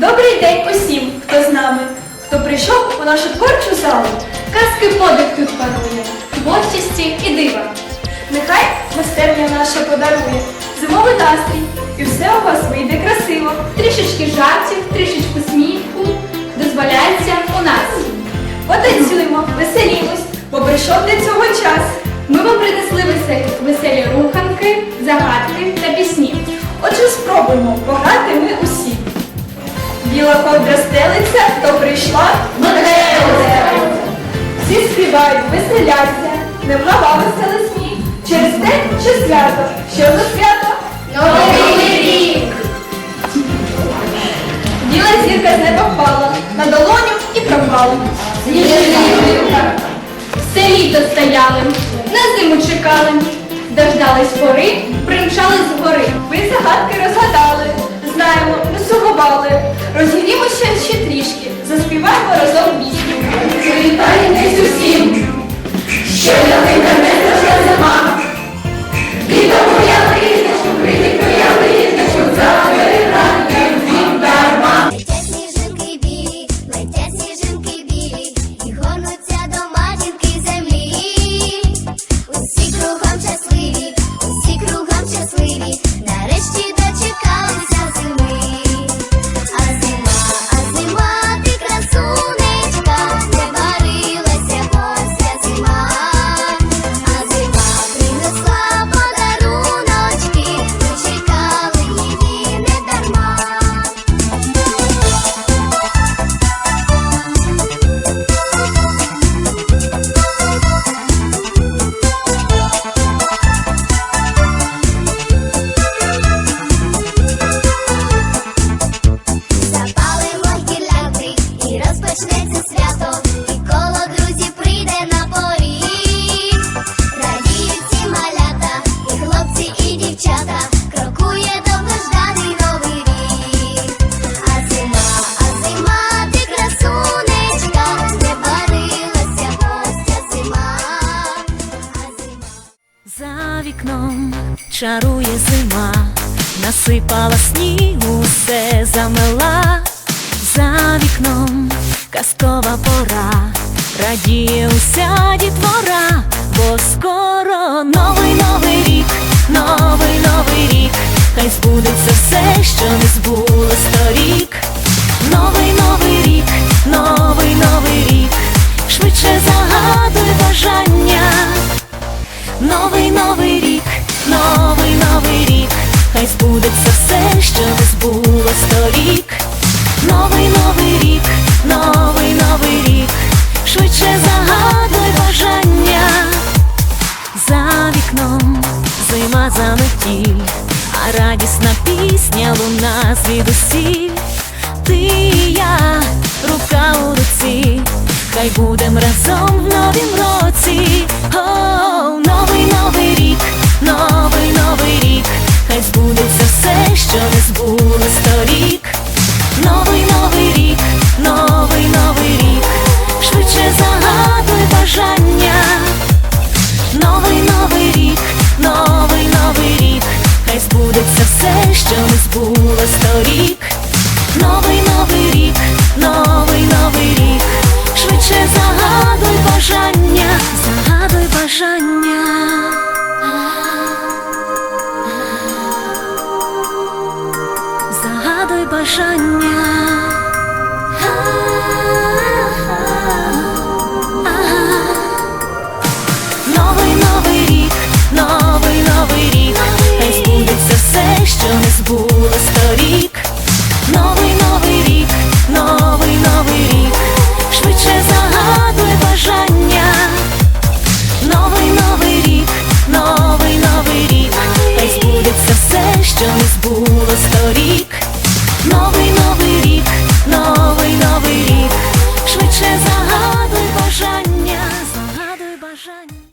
Добрий день усім, хто з нами, хто прийшов у нашу творчу залу. Казки подих тут парує, творчості і дива. Нехай майстерня наша подарує зимовий настрій, і все у вас вийде красиво. Трішечки жартів, трішечки сміху дозволяється у нас. Потанцюємо, веселімось, бо прийшов для цього час. Ми вам принесли веселі, веселі руханки, загадки та пісні. Отже, спробуємо пограти ми усі. Біла ковдра стелиться, то прийшла метелиця. Всі співають, веселяться, не вгава веселий сміх. Через те, що свято. Що за свято? Новий рік! Біла зірка з неба впала, на долоню і пропала. Все літо стояли, на зиму чекали. Дождались пори, примчали з гори. Ви загадки розгадали, знаємо, не сумували. Ще трішки, заспіваємо разом чарує зима, насипала снігу, все замела. За вікном казкова пора, радіє уся дітвора, бо скоро новий новий рік, новий новий рік, хай збудеться все, що не збулось зима заметіль, а радісна пісня луна звідусіль. Ти і я, рука у руці, хай будем разом в новім році. О, що не збулось торік. Новий новий рік, новий новий рік, швидше загадуй бажання, загадуй бажання. Загадуй бажання. що не збуло сторік. Новий новий рік, новий новий рік, швидше загадуй бажання. Новий новий рік, новий новий рік, хай збудеться все, що не збуло сторік.